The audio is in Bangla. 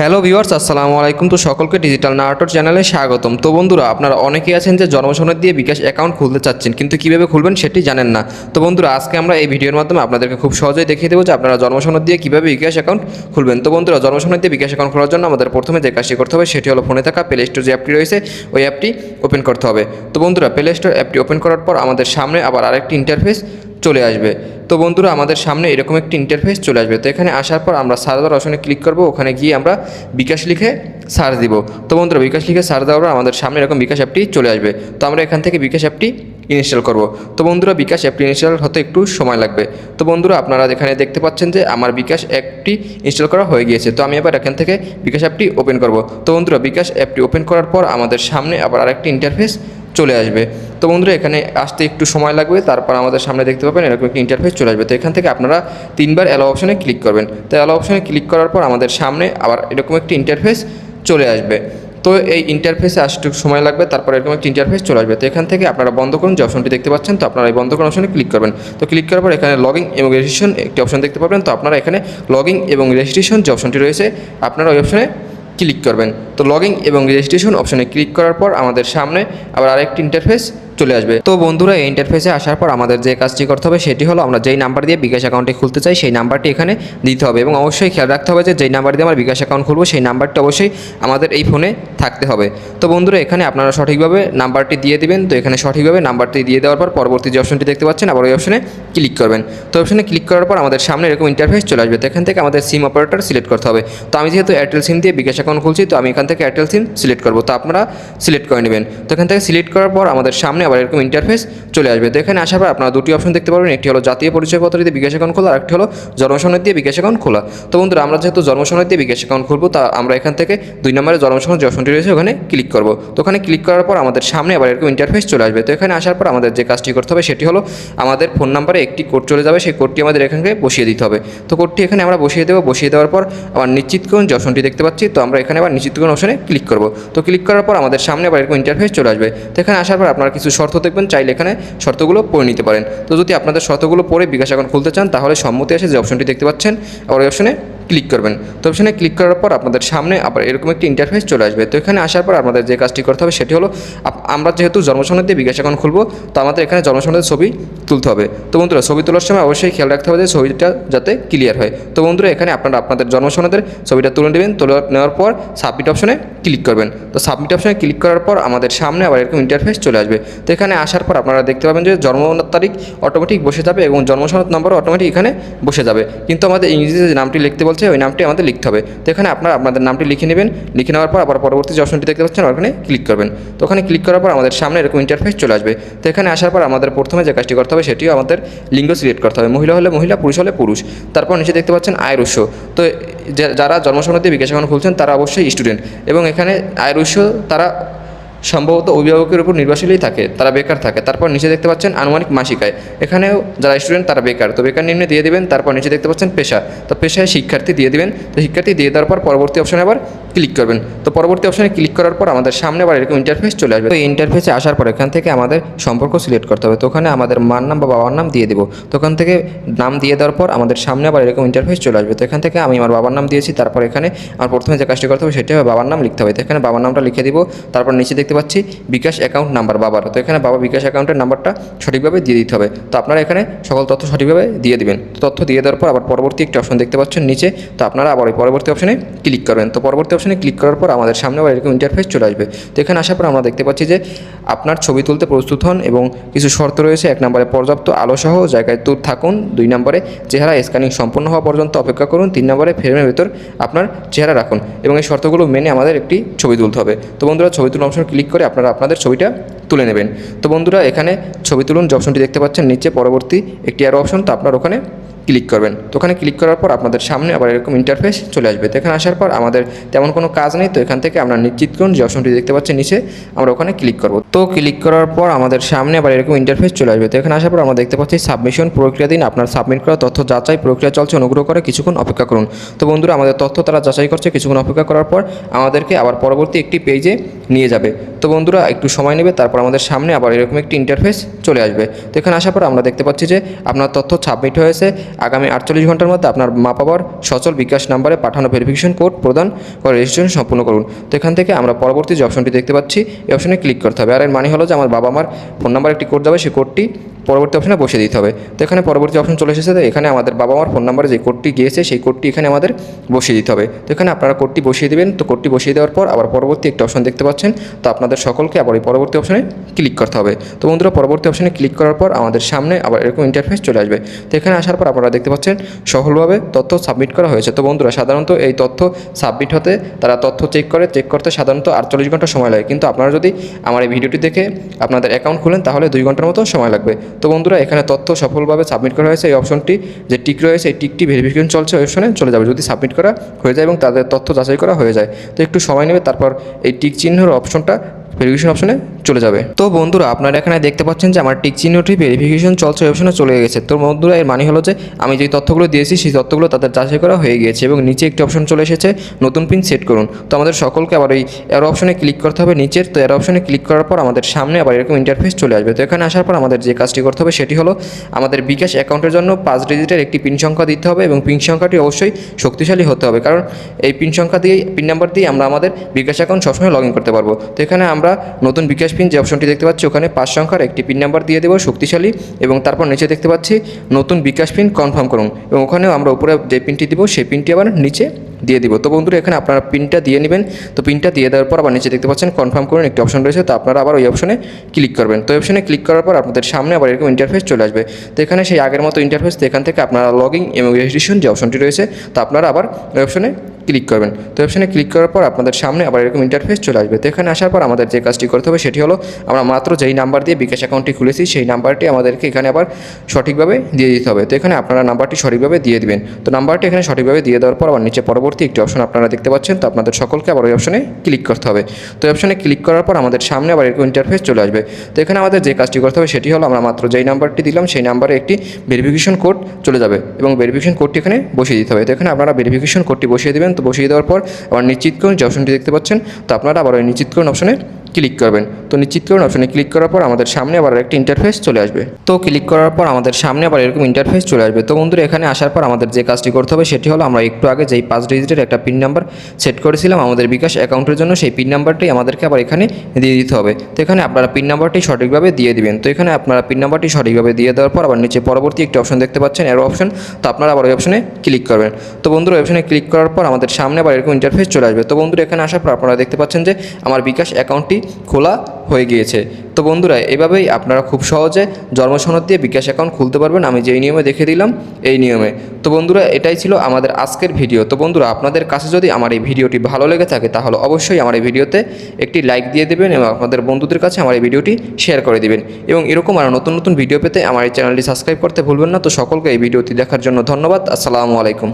হ্যালো ভিউয়ার্স, আসসালামু আলাইকুম। তো সকলকে ডিজিটাল নাটক চ্যানেলে স্বাগতম। তো বন্ধুরা, আপনারা অনেকেই আছেন যে জন্মসনদ দিয়ে বিকাশ অ্যাকাউন্ট খুলতে চাচ্ছেন, কিন্তু কীভাবে খুলবেন সেটি জানেন না। তো বন্ধুরা, আজকে আমরা এই ভিডিওর মাধ্যমে আপনাদেরকে খুব সহজেই দেখিয়ে দেবো যে আপনারা জন্মসনদ দিয়ে কীভাবে বিকাশ অ্যাকাউন্ট খুলবেন। তো বন্ধুরা, জন্মসনদ দিয়ে বিকাশ অ্যাকাউন্ট খোলার জন্য আমাদের প্রথমে যে কাজটি করতে হবে সেটি হলো ফোনে থাকা প্লে স্টোর যে অ্যাপটি রয়েছে, ওই অ্যাপটি ওপেন করতে হবে। তো বন্ধুরা প্লে স্টোর অ্যাপটি ওপেন করার পর আমাদের সামনে আবার আরেকটি ইন্টারফেস চলে আসবে। তো বন্ধুরা, আমাদের সামনে এরকম একটি ইন্টারফেস চলে আসবে। তো এখানে আসার পর আমরা সারদার অপশনে ক্লিক করব। ওখানে গিয়ে আমরা বিকাশ লিখে সার্চ দিব। তো বন্ধুরা, বিকাশ লিখে সার্চ দেওয়ার আমাদের সামনে এরকম বিকাশ অ্যাপটি চলে আসবে। তো আমরা এখান থেকে বিকাশ অ্যাপটি ইনস্টল করব। তো বন্ধুরা, বিকাশ অ্যাপটি ইনস্টল হতে একটু সময় লাগবে। তো বন্ধুরা, আপনারা এখানে দেখতে পাচ্ছেন যে আমার বিকাশ অ্যাপটি ইনস্টল করা হয়ে গিয়েছে। তো আমি এবার এখান থেকে বিকাশ অ্যাপটি ওপেন করব। তো বন্ধুরা, বিকাশ অ্যাপটি ওপেন করার পর আমাদের সামনে আবার আরেকটি ইন্টারফেস চলে আসবে। তো বন্ধুরা, এখানে আসতে একটু সময় লাগবে। তারপর আমাদের সামনে দেখতে পাবেন এরকম একটি ইন্টারফেস চলে আসবে। তো এখান থেকে আপনারা তিনবার অ্যালো অপশনে ক্লিক করবেন। তো অ্যালো অপশনে ক্লিক করার পর আমাদের সামনে আবার এরকম একটি ইন্টারফেস চলে আসবে। তো এই ইন্টারফেসে আসতে সময় লাগবে, তারপর এরকম একটি ইন্টারফেস চলে আসবে। তো এখান থেকে আপনারা বন্ধ করুন, যে অপশনটি দেখতে পাচ্ছেন, তো আপনারা এই বন্ধ করুন অপশনে ক্লিক করবেন। তো ক্লিক করার পর এখানে লগিং এবং রেজিস্ট্রেশন একটি অপশন দেখতে পাবেন। তো আপনারা এখানে লগিং এবং রেজিস্ট্রেশন যে অপশনটি রয়েছে, আপনারা ওই অপশনে ক্লিক করবেন। তো লগিং এবং রেজিস্ট্রেশন অপশনে ক্লিক করার পর আমাদের সামনে আবার আরেকটি ইন্টারফেস চলে আসবে। তো বন্ধুরা, এই ইন্টারফেসে আসার পর আমাদের যে কাজটি করতে হবে সেটি হলো, আমরা যেই নাম্বার দিয়ে বিকাশ অ্যাকাউন্টটি খুলতে চাই, সেই নাম্বারটি এখানে দিতে হবে এবং অবশ্যই খেয়াল রাখতে হবে যে যেই নাম্বার দিয়ে আমরা বিকাশ অ্যাকাউন্ট খুলবো, সেই নাম্বারটি অবশ্যই আমাদের এই ফোনে থাকতে হবে। তো বন্ধুরা, এখানে আপনারা সঠিকভাবে নাম্বারটি দিয়ে দিবেন। তো এখানে সঠিকভাবে নাম্বারটি দিয়ে দেওয়ার পর পরবর্তী যে অপশনটি দেখতে পাচ্ছেন, আবার ওই অপশনে ক্লিক করবেন। তো অপশনে ক্লিক করার পর আমাদের সামনে এরকম ইন্টারফেস চলে আসবে। তো এখান থেকে আমাদের সিম অপারেটর সিলেক্ট করতে হবে। তো আমি যেহেতু এয়ারটেল সিম দিয়ে বিকাশ অ্যাকাউন্ট খুলছি, তো আমি এখান থেকে এয়ারটেল সিম সিলেক্ট করব। তো আপনারা সিলেক্ট করে নেবেন। তো এখান থেকে সিলেক্ট করার পর আমাদের সামনে আবার এরকম ইন্টারফেস চলে আসবে। তো এখানে আসার পর আপনারা দুটি অপশন দেখতে পারবেন। একটি হলো জাতীয় পরিচয়পত্র দিয়ে বিকাশ অ্যাকাউন্ট খোলা আর একটি হলো জন্মসনদ দিয়ে বিকাশ অ্যাকাউন্ট খোলা। তো বন্ধুরা, আমরা যেহেতু জন্মসনদ দিয়ে বিকাশ অ্যাকাউন্ট খুলবো, তা আমরা এখান থেকে দুই নম্বরে জন্মসনদ যে অপশনটি রয়েছে, ওখানে ক্লিক করব। তো ওখানে ক্লিক করার পর আমাদের সামনে আবার এরকম ইন্টারফেস চলে আসবে। তো এখানে আসার পর আমাদের যে কাজটি করতে হবে, সেটি হলো আমাদের ফোন নাম্বারে একটি কোড চলে যাবে। সেই কোডটি আমাদের এখানে বসিয়ে দিতে হবে। তো কোডটি এখানে আমরা বসিয়ে দেবো। বসিয়ে দেওয়ার পর আবার নিশ্চিত করুন যে অপশনটি দেখতে পাচ্ছি, তো আমরা এখানে আবার নিশ্চিত করুন অপশনে ক্লিক করব। তো ক্লিক করার পর আমাদের সামনে আবার এরকম ইন্টারফেস চলে আসবে। তো এখানে আসার পর আপনারা কিছু শর্ত দেখবেন, চাইলে এখানে শর্তগুলো পড়ে নিতে পারেন। তো যদি আপনাদের শর্তগুলো পড়ে বিকাশ অ্যাকাউন্ট খুলতে চান, তাহলে সম্মতি আসে যে অপশনটি দেখতে পাচ্ছেন, আবার ওই অপশনে ক্লিক করবেন। তো অপশনে ক্লিক করার পর আপনাদের সামনে আবার এরকম একটি ইন্টারফেস চলে আসবে। তো এখানে আসার পর আপনাদের যে কাজটি করতে হবে, সেটি হলো আমরা যেহেতু জন্মসনদ দিয়ে বিকাশ অ্যাকাউন্ট খুলবো, তো আমাদের এখানে জন্মসনদের ছবি তুলতে হবে। তো বন্ধুরা, ছবি তোলার সময় অবশ্যই খেয়াল রাখতে হবে যে ছবিটা যাতে ক্লিয়ার হয়। তো বন্ধুরা, এখানে আপনারা আপনাদের জন্মসনদের ছবিটা তুলে নেবেন। তুলে নেওয়ার পর সাবমিট অপশনে ক্লিক করবেন। তো সাবমিট অপশনে ক্লিক করার পর আমাদের সামনে আবার এরকম ইন্টারফেস চলে আসবে। তো এখানে আসার পর আপনারা দেখতে পাবেন যে জন্ম তারিখ অটোমেটিক বসে যাবে এবং জন্মসনদ নম্বরও অটোমেটিক এখানে বসে যাবে। কিন্তু আমাদের ইংরেজিতে যে নামটি লিখতে বলছে, ওই নামটি আমাদের লিখতে হবে। তো এখানে আপনারা আপনাদের নামটি লিখে নেবেন। লিখে নেওয়ার পর আবার পরবর্তী যে অপশনটি দেখতে পাচ্ছেন, ওখানে ক্লিক করবেন। তো ওখানে ক্লিক করার পর আমাদের সামনে এরকম ইন্টারফেস চলে আসবে। তো এখানে আসার পর আমাদের প্রথমে যে কাজটি করতে হবে সেটিও আমাদের লিঙ্গ সিলেক্ট করতে হবে। মহিলা হলে মহিলা, পুরুষ হলে পুরুষ। তারপর নিচে দেখতে পাচ্ছেন আয়ের উৎস তো যারা জন্মসনদ দিয়ে বিকাশ খুলছেন, তারা অবশ্যই স্টুডেন্ট এবং এখানে আয়ের উৎস তারা সম্ভবত অভিভাবকের উপর নির্ভরশীলই থাকে, তারা বেকার থাকে। তারপর নিচে দেখতে পাচ্ছেন আনুমানিক মাসিকায়। এখানেও যারা স্টুডেন্ট তারা বেকার। তো বেকার নিম্নে দিয়ে দেবেন, তারপর নিচে দেখতে পাচ্ছেন পেশা। তো পেশায় শিক্ষার্থী দিয়ে দেবেন। তো শিক্ষার্থী দিয়ে দেওয়ার পর পরবর্তী অপশনে আবার ক্লিক করবেন। তো পরবর্তী অপশনে ক্লিক করার পর আমাদের সামনে আবার এরকম ইন্টারফেস চলে আসবে। তো ইন্টারফেসে আসার পর এখান থেকে আমাদের সম্পর্ক সিলেক্ট করতে হবে। তো ওখানে আমাদের মার নাম বা বাবার নাম দিয়ে দেবো। তো ওখান থেকে নাম দিয়ে দেওয়ার পর আমাদের সামনে আবার এরকম ইন্টারফেস চলে আসবে। তো এখান থেকে আমি আমার বাবার নাম দিয়েছি, তারপর এখানে আমার প্রথমে যে কাজটি করতে হবে সেটি হবে বাবার নাম লিখতে হবে। তো এখানে বাবার নামটা লিখে দিব, তারপর নিচে দেখতে পাচ্ছি বিকাশ অ্যাকাউন্ট নাম্বার বাবার। তো এখানে বাবা বিকাশ অ্যাকাউন্টের নাম্বারটা সঠিকভাবে দিয়ে দিতে হবে। তো আপনারা এখানে সকল তথ্য সঠিকভাবে দিয়ে দিবেন। তথ্য দিয়ে দেওয়ার পর আবার পরবর্তী একটি অপশন দেখতে পাচ্ছেন নিচে। তো আপনারা আবার ওই পরবর্তী অপশনে ক্লিক করবেন। তো পরবর্তী অপশনে ক্লিক করার পর আমাদের সামনে আবার এরকম ইন্টারফেস চলে আসবে। তো এখানে আসার পর আমরা দেখতে পাচ্ছি যে আপনার ছবি তুলতে প্রস্তুত হন এবং কিছু শর্ত রয়েছে। এক নম্বরে পর্যাপ্ত আলোসহ জায়গায় দূর থাকুন। দুই নম্বরে চেহারা স্ক্যানিং সম্পূর্ণ হওয়া পর্যন্ত অপেক্ষা করুন। তিন নম্বরে ফ্রেমের ভেতর আপনার চেহারা রাখুন এবং এই শর্তগুলো মেনে আমাদের একটি ছবি তুলতে হবে। তো বন্ধুরা, ছবি তুলুন অপশন ক্লিক করে আপনারা আপনাদের ছবিটা তুলে নেবেন। তো বন্ধুরা, এখানে ছবি তুলুন যে অপশনটি দেখতে পাচ্ছেন, নিচে পরবর্তী একটি আরও অপশন তো আপনার ওখানে ক্লিক করবেন। তো ওখানে ক্লিক করার পর আপনাদের সামনে আবার এরকম ইন্টারফেস চলে আসবে। তো এখানে আসার পর আমাদের তেমন কোনো কাজ নেই। তো এখান থেকে আমরা নিশ্চিত করুন যে অপশনটি দেখতে পাচ্ছেন নিচে। আমরা ওখানে ক্লিক করব। তো ক্লিক করার পর আমাদের সামনে আবার এরকম ইন্টারফেস চলে আসবে। তো এখানে আসার পর আমরা দেখতে পাচ্ছি সাবমিশন প্রক্রিয়া দিন। আপনার সাবমিট করা তথ্য যাচাই প্রক্রিয়া চলছে। অনুগ্রহ করে কিছুক্ষণ অপেক্ষা করুন। তো বন্ধুরা, আমাদের তথ্য তারা যাচাই করছে। কিছুক্ষণ অপেক্ষা করার পর আমাদেরকে আবার পরবর্তী একটি পেজে নিয়ে যাবে। তো বন্ধুরা, একটু সময় নেবে। তারপর আমাদের সামনে আবার এরকম একটি ইন্টারফেস চলে আসবে। তো এখানে আসার পর আমরা দেখতে পাচ্ছি যে আপনার তথ্য সাবমিট হয়েছে। আগামী আটচল্লিশ ঘণ্টার মধ্যে আপনার মা বাবার সচল বিকাশ নাম্বারে পাঠানো ভেরিফিকেশন কোড প্রদান করে রেজিস্ট্রেশন সম্পূর্ণ করুন। তো এখান থেকে আমরা পরবর্তী যে অপশনটি দেখতে পাচ্ছি, এই অপশনে ক্লিক করতে হবে। আর এর মানে হলো যে আমার বাবা মার ফোন নাম্বার একটি কোড দেবে, সেই কোডটি পরবর্তী অপশনে বসিয়ে দিতে হবে। তো এখানে পরবর্তী অপশন চলে এসেছে। তো এখানে আমাদের বাবা মার ফোন নাম্বারে যে কোডটি গিয়েছে, সেই কোডটি এখানে আমাদের বসিয়ে দিতে হবে। তো এখানে আপনারা কোডটি বসিয়ে দেবেন। তো কোডটি বসিয়ে দেওয়ার পর আবার পরবর্তী একটি অপশন দেখতে পাচ্ছেন। তো আপনাদের সকলকে আবার এই পরবর্তী অপশনে ক্লিক করতে হবে। তো বন্ধুরা, পরবর্তী অপশনে ক্লিক করার পর আমাদের সামনে আবার এরকম ইন্টারফেস চলে আসবে। তো এখানে আসার পর আপনারা দেখতে পাচ্ছেন, সফলভাবে তথ্য সাবমিট করা হয়েছে। তো বন্ধুরা, সাধারণত এই তথ্য সাবমিট হতে, তারা তথ্য চেক করে চেক করতে সাধারণত আটচল্লিশ ঘণ্টা সময় লাগে। কিন্তু আপনারা যদি আমার এই ভিডিওটি দেখে আপনাদের অ্যাকাউন্ট খুলেন, তাহলে দুই ঘণ্টার মতো সময় লাগবে। তো বন্ধুরা, এখানে তথ্য সফলভাবে সাবমিট করা হয়েছে। এই অপশনটি যে টিক রয়েছে, এই টিকটি ভেরিফিকেশন চলছে অপশনে চলে যাবে। যদি সাবমিট করা হয়ে যায় এবং তাদের তথ্য যাচাই করা হয়ে যায়। তো একটু সময় নেবে, তারপর এই টিক চিহ্নর অপশনটা ভেরিফিকেশন অপশনে চলে যাবে। তো বন্ধুরা, আপনারা এখানে দেখতে পাচ্ছেন যে আমার টিক চিহ্নটি ভেরিফিকেশন চলছে অপশনে চলে গেছে। তো বন্ধুরা, এর মানে হলো যে আমি যে তথ্যগুলো দিয়েছি, সেই তথ্যগুলো তাদের যাচাই করা হয়ে গিয়েছে এবং নিচে একটি অপশন চলে এসেছে, নতুন পিন সেট করুন। তো আমাদের সকলকে আবার এই এরো অপশনে ক্লিক করতে হবে নিচের। তো এরো অপশনে ক্লিক করার পর আমাদের সামনে আবার এরকম ইন্টারফেস চলে আসবে। তো এখানে আসার পর আমাদের যে কাজটি করতে হবে, সেটি হলো আমাদের বিকাশ অ্যাকাউন্টের জন্য পাঁচ ডিজিটের একটি পিন সংখ্যা দিতে হবে এবং পিন সংখ্যাটি অবশ্যই শক্তিশালী হতে হবে। কারণ এই পিন সংখ্যা দিয়ে পিন নাম্বার দিয়ে আমরা আমাদের বিকাশ অ্যাকাউন্ট সবসময় লগ ইন করতে পারব। তো এখানে আমরা নতুন বিকাশ পিন যে অপশনটি দেখতে পাচ্ছি, ওখানে পাঁচ সংখ্যার একটি পিন নাম্বার দিয়ে দেবো, শক্তিশালী এবং তারপর নিচে দেখতে পাচ্ছি নতুন বিকাশ পিন কনফার্ম করুন এবং ওখানেও আমরা উপরে যে পিনটি দিব, সেই পিনটি আবার নিচে দিয়ে দিব। তো বন্ধুরা, এখানে আপনারা পিনটা দিয়ে নেবেন। তো পিনটা দিয়ে দেওয়ার পর আবার নিচে দেখতে পাচ্ছেন কনফার্ম করুন, একটি অপশন রয়েছে, তো আপনারা আবার ওই অপশনে ক্লিক করবেন। তো অপশনে ক্লিক করার পর আপনাদের সামনে আবার এরকম ইন্টারফেস চলে আসবে। তো এখানে সেই আগের মতো ইন্টারফেস তো এখান থেকে আপনারা লগিং এবং রেজিস্ট্রেশন যে অপশনটি রয়েছে, তো আপনারা আবার ওই অপশনে ক্লিক করবেন। তো অপশনে ক্লিক করার পর আপনাদের সামনে আবার এরকম ইন্টারফেস চলে আসবে। তো এখানে আসার পর আমাদের যে কাজটি করতে হবে সেটি হলো, আমরা মাত্র যেই নাম্বার দিয়ে বিকাশ অ্যাকাউন্টটি খুলেছি, সেই নাম্বারটি আমাদেরকে এখানে আবার সঠিকভাবে দিয়ে দিতে হবে। তো এখানে আপনারা নাম্বারটি সঠিকভাবে দিয়ে দিবেন। তো নাম্বারটি এখানে সঠিকভাবে দিয়ে দেওয়ার পর আবার নিচে পরবর্তী একটি অপশন আপনারা দেখতে পাচ্ছেন। তো আপনাদের সকলকে আবার ওই অপশনে ক্লিক করতে হবে। তো এই অপশনে ক্লিক করার পর আমাদের সামনে আবার এরকম ইন্টারফেস চলে আসবে। তো এখানে আমাদের যে কাজটি করতে হবে সেটি হলো, আমরা মাত্র যেই নাম্বারটি দিলাম, সেই নাম্বারে একটি ভেরিফিকেশন কোড চলে যাবে এবং ভেরিফিকেশন কোডটি এখানে বসিয়ে দিতে হবে। তো এখানে আপনারা ভেরিফিকেশন কোডটি বসিয়ে দেবেন। তো বসিয়ে দেওয়ার পর আবার নিশ্চিত করুন যে অপশনটি দেখতে পাচ্ছেন, তো আপনারা আবার ওই নিশ্চিত করুন অপশনে ক্লিক করবেন। তো নিশ্চিত করুন অপশনে ক্লিক করার পর আমাদের সামনে আবার একটা ইন্টারফেস চলে আসবে। তো ক্লিক করার পর আমাদের সামনে আবার এরকম ইন্টারফেস চলে আসবে। তো বন্ধুরা, এখানে আসার পর আমাদের যে কাজটি করতে হবে সেটি হলো আমরা একটু আগে যেই পাঁচ ডিজিটের একটা পিন নাম্বার সেট করেছিলাম, আমাদের বিকাশ অ্যাকাউন্টের জন্য সেই পিন নাম্বারটি আমাদেরকে আবার এখানে দিয়ে দিতে হবে। তো এখানে আপনারা পিন নাম্বারটি সঠিকভাবে দিয়ে দিবেন। তো এখানে আপনারা পিন নাম্বারটি সঠিকভাবে দিয়ে দেওয়ার পর আবার নিচে পরবর্তী একটি অপশন দেখতে পাচ্ছেন এরো অপশন তো আপনারা আবার ওই অপশনে ক্লিক করবেন। তো বন্ধুরা, ওই অপশনে ক্লিক করার পর আমাদের সামনে আবার এরকম ইন্টারফেস চলে আসবে। তো বন্ধুরা, এখানে আসার পর আপনারা দেখতে পাচ্ছেন যে আমার বিকাশ অ্যাকাউন্টটি খোলা হয়ে গিয়েছে। তো বন্ধুরা, এভাবেই আপনারা খুব সহজে জন্মসনদ দিয়ে বিকাশ অ্যাকাউন্ট খুলতে পারবেন। আমি যেই নিয়মে দেখে দিলাম, এই নিয়মে। তো বন্ধুরা, এটাই ছিল আমাদের আজকের ভিডিও। তো বন্ধুরা, আপনাদের কাছে যদি আমার এই ভিডিওটি ভালো লেগে থাকে, তাহলে অবশ্যই আমার এই ভিডিওতে একটি লাইক দিয়ে দেবেন এবং আপনাদের বন্ধুদের কাছে আমার এই ভিডিওটি শেয়ার করে দিবেন। এবং এরকম আরও নতুন নতুন ভিডিও পেতে আমার এই চ্যানেলটি সাবস্ক্রাইব করতে ভুলবেন না। তো সকলকে এই ভিডিওটি দেখার জন্য ধন্যবাদ। আসসালামু আলাইকুম।